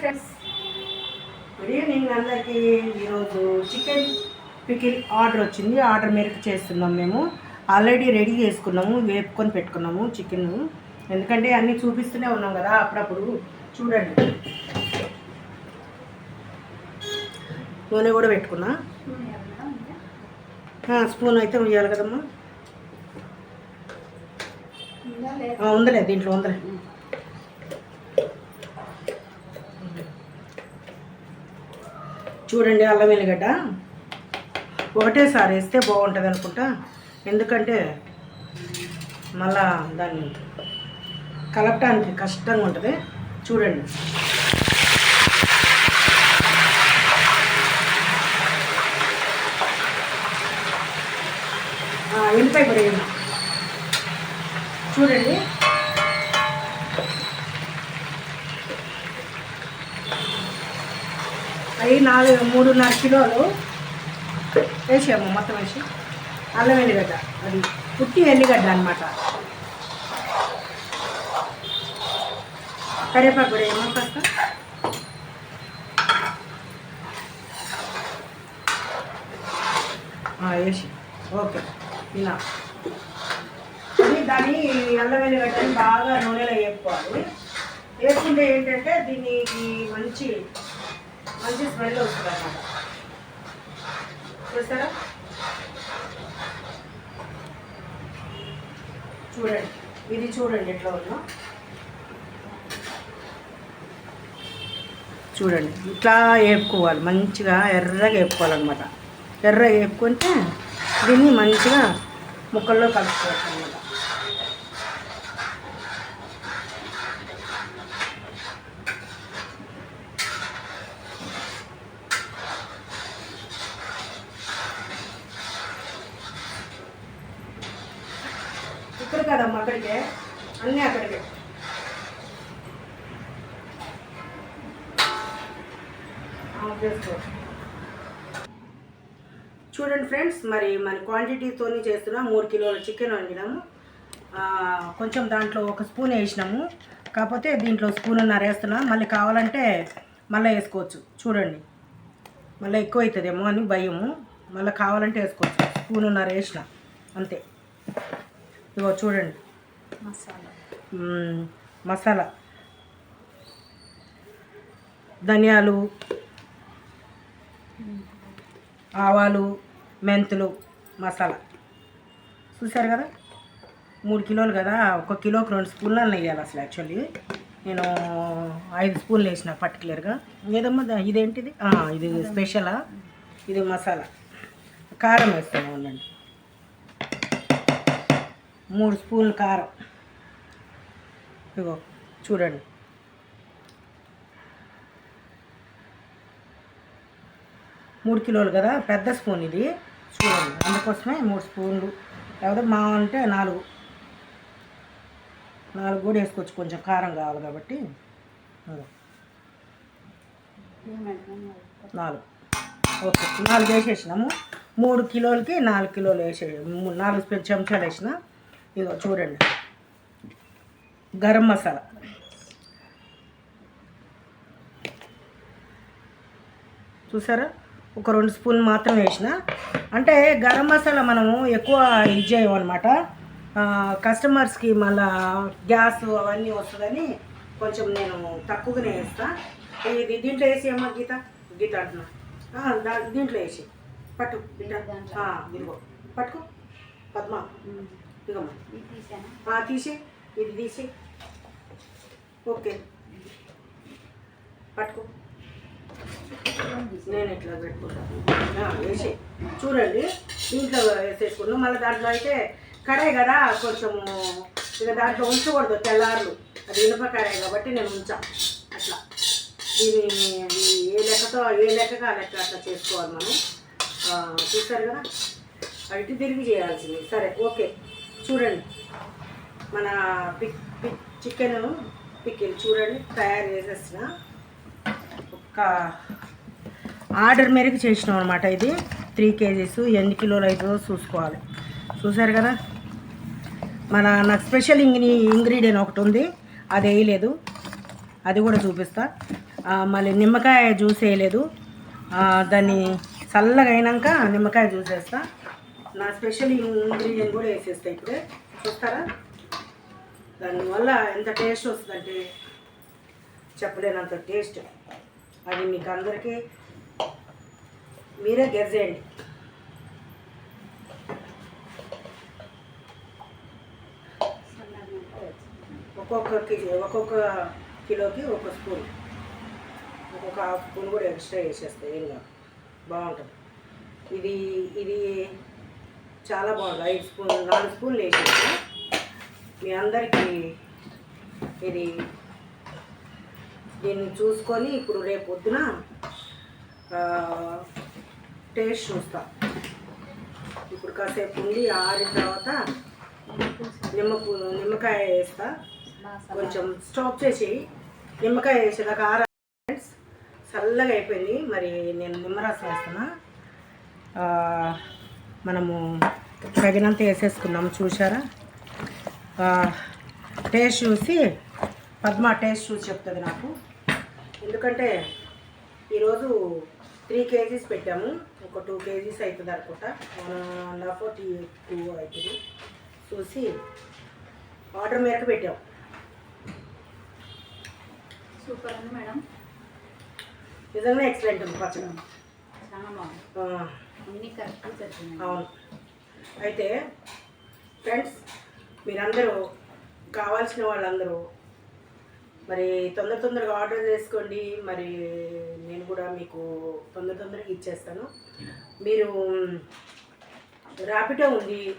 Friends good evening అందరికీ. ఈరోజు chicken pickle order వచ్చింది. ఆర్డర్ మేరకు చేస్తున్నాం మేము. ఆల్రెడీ రెడీ చేసుకున్నాము. వేపుకొని పెట్టుకున్నాము చికెన్ ఎందుకంటే అన్నీ చూపిస్తూనే ఉన్నాం కదా అప్పుడప్పుడు చూడండి. నూనె కూడా పెట్టుకున్నా. స్పూన్ అయితే వేయాలి కదమ్మా. ఉందిలే దీంట్లో ఉందిలే. చూడండి అల్లం వెల్లిగడ్డ ఒకటేసారి వేస్తే బాగుంటుంది అనుకుంటా. ఎందుకంటే మళ్ళా దాన్ని కలపటానికి కష్టంగా ఉంటుంది. చూడండి. ఆ, ఎల్లిపాయ కూడా చూడండి. అవి నాలుగు మూడున్నర కిలోలు వేసాము మొత్తం వేసి. అల్లం ఎల్లిగడ్డ అది పుట్టి ఎల్లిగడ్డ అనమాట కరివేపాకు కూడా ఏమో కాస్త. వేసి. ఓకే ఇలా. దాన్ని అల్లం వెల్లిగడ్డని బాగా నూనెలో వేపుకోవాలి. వేసుకుంటే ఏంటంటే దీనికి మంచి మంచి స్మెల్ వస్తుంది అన్నమాట. చూసారా? చూడండి. ఇది చూడండి ఎట్లా ఉందో. చూడండి. ఇట్లా వేపుకోవాలి మంచిగా ఎర్రగా వేపుకోవాలన్నమాట ఎర్రగా వేపుకుంటే దీన్ని మంచిగా ముక్కల్లో కలుపుకోవచ్చు అన్నమాట. ఇక్కడ కదమ్మా అక్కడికే? అన్నీ అక్కడికే. చూడండి ఫ్రెండ్స్ మరి మన క్వాంటిటీతో చేస్తున్నాం మూడు కిలోల చికెన్ వండినాము. కొంచెం దాంట్లో ఒక స్పూన్ వేసినాము. కాకపోతే దీంట్లో స్పూన్ ఉన్నారు వేస్తున్నాం. మళ్ళీ కావాలంటే మళ్ళీ వేసుకోవచ్చు. చూడండి. మళ్ళీ ఎక్కువ అవుతుందేమో అని భయము. మళ్ళీ కావాలంటే వేసుకోవచ్చు. స్పూన్నర వేసిన. అంతే. ఇగో చూడండి. మసాలా. ధనియాలు ఆవాలు మెంతులు మసాలా. చూసారు కదా? మూడు కిలోలు కదా? ఒక కిలోకి రెండు స్పూన్లు వేయాలి అసలు యాక్చువల్లీ. నేను ఐదు స్పూన్లు వేసిన పర్టికులర్గా ఏదమ్మా ఇదేంటిది? ఇది స్పెషలా? ఇది మసాలా. కారం వేస్తాను ఉండండి. మూడు స్పూన్లు కారం. ఇగో చూడండి. మూడు కిలోలు కదా పెద్ద స్పూన్ ఇది. చూడండి అందుకోసమే మూడు స్పూన్లు. లేకపోతే మా అంటే నాలుగు. నాలుగు కూడా వేసుకోవచ్చు కొంచెం కారం కావాలి కాబట్టి. నాలుగు. ఓకే నాలుగు వేసేసినాము. మూడు కిలోలకి నాలుగు కిలోలు వేసే నాలుగు చెంచాలు వేసిన ఇదిగో చూడండి. గరం మసాలా. చూసారా? ఒక రెండు స్పూన్ మాత్రం వేసిన. అంటే గరం మసాలా మనము ఎక్కువ ఇది చేయమన్నమాట. కస్టమర్స్కి మళ్ళా గ్యాస్ అవన్నీ వస్తుందని కొంచెం నేను తక్కువగానే వేస్తా. ఇది దీంట్లో వేసి అమ్మ గీత? గీత అంటున్నా. దీంట్లో వేసి. పట్టు బిడ్డ ఇదిగో. పట్టుకో. పద్మ. ఇదిగమ్మా ఇది తీసి ఇది తీసి. ఓకే. పట్టుకో. నేను ఇట్లా పెట్టుకుంటాను? వేసి. చూడండి దీంట్లో వేసేసుకున్నాం మళ్ళీ దాంట్లో అయితే కడాయి కదా కొంచెము ఇక దాంట్లో ఉంచకూడదు తెల్లారులు. అది ఇనుప కడాయి కాబట్టి నేను ఉంచా. అట్లా. దీన్ని ఈ ఏ లెక్కతో ఏ లెక్కగా ఆ లెక్క అట్లా చేసుకోవాలి మనం. చూస్తారు కదా? అటు తిరిగి చేయాల్సింది. సరే ఓకే. చూడండి. మన పిక్ పిక్ చికెన్ పిక్కిల్ చూడండి తయారు చేసేసిన ఒక ఆర్డర్ మేరకు చేసినాం అనమాట ఇది. త్రీ కేజీస్ ఎన్ని కిలోలు అవుతుందో చూసుకోవాలి. చూసారు కదా? మన నాకు స్పెషల్ ఇంగ్రీ ఇంగ్రీడియంట్ ఒకటి ఉంది. అది వేయలేదు. అది కూడా చూపిస్తా. మళ్ళీ నిమ్మకాయ జ్యూస్ వేయలేదు. దాన్ని చల్లగా అయినాక నిమ్మకాయ జ్యూస్ వేస్తాను నా స్పెషల్ ఇంగ్రీడియంట్ కూడా వేసేస్తా ఇప్పుడే. చూస్తారా? దానివల్ల ఎంత టేస్ట్ వస్తుందంటే చెప్పలేనంత టేస్ట్. అది మీకు అందరికీ మీరే గెజ్జేయండి ఒక్కొక్క కేజీ ఒక్కొక్క కిలోకి ఒక స్పూన్. ఒక్కొక్క హాఫ్ స్పూన్ కూడా ఎక్స్ట్రా వేసేస్తాయి ఏం కాదు. బాగుంటుంది. ఇది ఇది చాలా బాగుంది. ఐదు స్పూన్ నాలుగు స్పూన్లు వేసేసి మీ అందరికీ ఇది దీన్ని చూసుకొని ఇప్పుడు రేపు పొద్దున టేస్ట్ చూస్తా. ఇప్పుడు కాసేపు ఉండి ఆరిన తర్వాత నిమ్మకు నిమ్మకాయ వేస్తా. కొంచెం స్టాప్ చేసి నిమ్మకాయ వేసేదాకా ఆర ఫ్రెండ్స్ చల్లగా అయిపోయింది. మరి నేను నిమ్మరసం వేస్తున్నా. మనము తగినంత వేసేసుకున్నాము చూసారా టేస్ట్ చూసి పద్మ టేస్ట్ చూసి చెప్తుంది నాకు. ఎందుకంటే ఈరోజు త్రీ కేజీస్ పెట్టాము ఒక టూ కేజీస్ అవుతుంది అనుకుంటా. వన్ అండ్ హాఫ్ టీ టూ అవుతుంది. చూసి ఆర్డర్ మేరకు పెట్టాం. సూపర్ ఉంది మేడం. నిజంగా ఎక్సలెంట్ ఉంది పచ్చడి. చాలా బాగుంది. అవును. అయితే ఫ్రెండ్స్ మీరందరూ కావాల్సిన వాళ్ళందరూ మరి తొందర తొందరగా ఆర్డర్ చేసుకోండి. మరి నేను కూడా మీకు తొందర తొందరగా ఇచ్చేస్తాను. మీరు ర్యాపిడో ఉంది.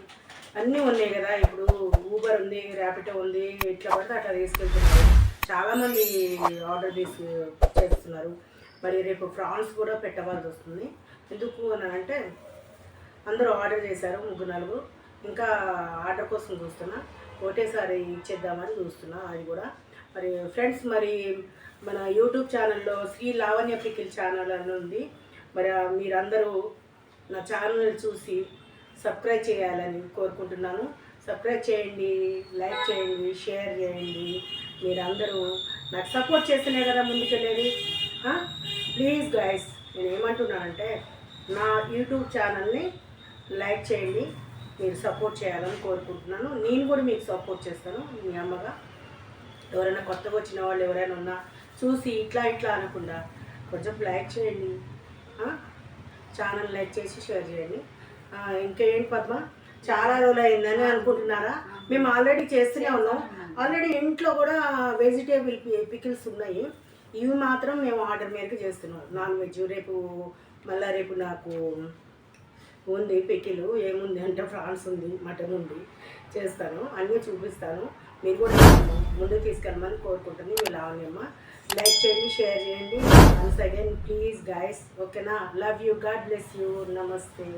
అన్నీ ఉన్నాయి కదా. ఇప్పుడు ఊబర్ ఉంది ర్యాపిడో ఉంది ఇట్లా పడితే అట్లా తీసుకెళ్తున్నారు. చాలామంది ఆర్డర్ తీసు చేస్తున్నారు. మరి రేపు ఫ్రాన్స్ కూడా పెట్టవలసి వస్తుంది. ఎందుకు అని అంటే అందరూ ఆర్డర్ చేశారు ముగ్గురు నలుగురు. ఇంకా ఆర్డర్ కోసం చూస్తున్నా. ఒకటేసారి ఇచ్చేద్దామని చూస్తున్నా అది కూడా. మరి ఫ్రెండ్స్ మరి మన యూట్యూబ్ ఛానల్లో శ్రీ లావణ్య పికిల్ ఛానల్ అని ఉంది. మరి మీరందరూ నా ఛానల్ చూసి సబ్స్క్రైబ్ చేయాలని కోరుకుంటున్నాను. సబ్స్క్రైబ్ చేయండి లైక్ చేయండి షేర్ చేయండి. మీరందరూ నాకు సపోర్ట్ చేస్తేనే కదా ముందుకెళ్ళేది. ప్లీజ్ గైస్ నేను ఏమంటున్నానంటే నా యూట్యూబ్ ఛానల్ని లైక్ చేయండి. మీరు సపోర్ట్ చేయాలని కోరుకుంటున్నాను. నేను కూడా మీకు సపోర్ట్ చేస్తాను మీ అమ్మగా. ఎవరైనా కొత్తగా వచ్చిన వాళ్ళు ఎవరైనా ఉన్నా చూసి ఇట్లా ఇట్లా అనకుండా కొంచెం లైక్ చేయండి. ఛానల్ లైక్ చేసి షేర్ చేయండి. ఇంకేంటి పద్మ? చాలా రోజులు అయిందని అనుకుంటున్నారా? మేము ఆల్రెడీ చేస్తూనే ఉన్నాం. ఆల్రెడీ ఇంట్లో కూడా వెజిటేబుల్ పికిల్స్ ఉన్నాయి. ఇవి మాత్రం మేము ఆర్డర్ మేరకు చేస్తున్నాం. నాన్ వెజ్ రేపు మళ్ళీ రేపు నాకు ఉంది పెకిలు ఏముంది అంటే ఫ్రాన్స్ ఉంది మటన్ ఉంది. చేస్తాను అన్నీ చూపిస్తాను. మీరు కూడా ముందుకు తీసుకెళ్ళమని కోరుకుంటుంది మీ లావణ్యమ్మ లైక్ చేయండి షేర్ చేయండి. వన్స్ అగైన్ ప్లీజ్ గైస్ ఓకేనా? Love you god bless you నమస్తే.